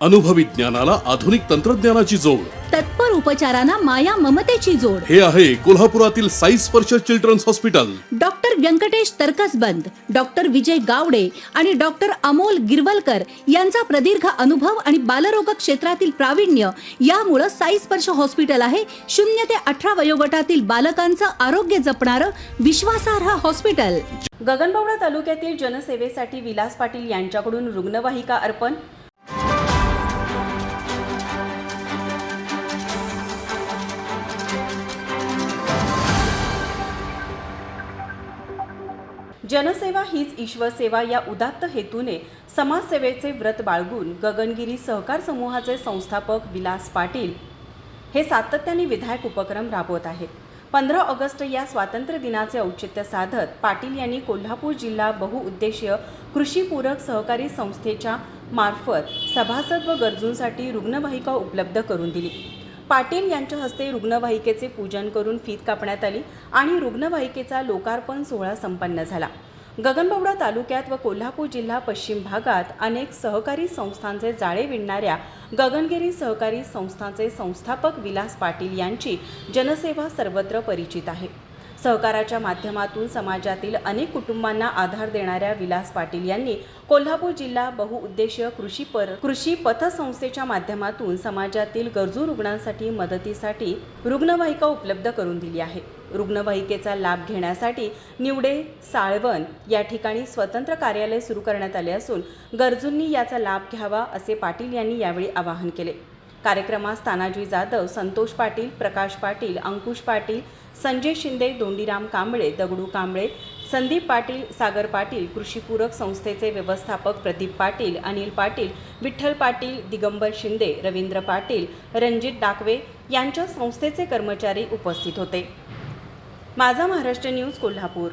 अनुभवी ज्ञानाला आधुनिक तंत्रज्ञानाची जोड. तत्पर उपचारांना माया ममतेची जोड. हे आहे कोल्हापुरातील Sai Sparsh children's hospital. Doctor Venkatesh Taraksaband doctor Vijay Gawade आणि डॉक्टर अमोल गिरवलकर यांचा प्रदीर्घ अनुभव आणि बालरोग क्षेत्रातील प्रावीण्य यामुळं साई स्पर्श हॉस्पिटल आहे. शून्य ते अठरा वयोगटातील बालकांचं आरोग्य जपणारं विश्वासार्ह हॉस्पिटल. गगनबावडा तालुक्यातील जनसेवेसाठी विलास पाटील यांच्याकडून रुग्णवाहिका अर्पण जनसेवा हीच ईश्वर सेवा या उदात्त हेतूने समाजसेवेचे व्रत बाळगून गगनगिरी सहकार समूहाचे संस्थापक विलास पाटील हे सातत्याने विधायक उपक्रम राबवत आहेत. पंधरा ऑगस्ट या स्वातंत्र्य दिनाचे औचित्य साधत पाटील यांनी कोल्हापूर जिल्हा बहुउद्देशीय कृषीपूरक सहकारी संस्थेच्या मार्फत सभासद व गरजूंसाठी रुग्णवाहिका उपलब्ध करून दिली. पाटील यांच्या हस्ते रुग्णवाहिकेचे पूजन करून फीत कापण्यात आली आणि रुग्णवाहिकेचा लोकार्पण सोहळा संपन्न झाला. गगनबावडा तालुक्यात व कोल्हापूर जिल्हा पश्चिम भागात अनेक सहकारी संस्थांचे जाळे विणणाऱ्या गगनगिरी सहकारी संस्थांचे संस्थापक विलास पाटील यांची जनसेवा सर्वत्र परिचित आहे. सहकाराच्या माध्यमातून समाजातील अनेक कुटुंबांना आधार देणाऱ्या विलास पाटील यांनी कोल्हापूर जिल्हा बहुउद्देशीय कृषी पर कृषी पथसंस्थेच्या माध्यमातून समाजातील गरजू रुग्णांसाठी मदतीसाठी रुग्णवाहिका उपलब्ध करून दिली आहे. रुग्णवाहिकेचा लाभ घेण्यासाठी निवडे साळवण या ठिकाणी स्वतंत्र कार्यालय सुरू करण्यात आले असून गरजूंनी याचा लाभ घ्यावा असे पाटील यांनी यावेळी आवाहन केले. कार्यक्रमात तानाजी जाधव संतोष पाटील प्रकाश पाटील अंकुश पाटील संजय शिंदे दोंडीराम कांबळे दगडू कांबळे संदीप पाटील सागर पाटील कृषीपूरक संस्थेचे व्यवस्थापक प्रदीप पाटील अनिल पाटील विठ्ठल पाटील दिगंबर शिंदे रवींद्र पाटील रणजित डाकवे यांच्या संस्थेचे कर्मचारी उपस्थित होते. माझा महाराष्ट्र न्यूज कोल्हापूर.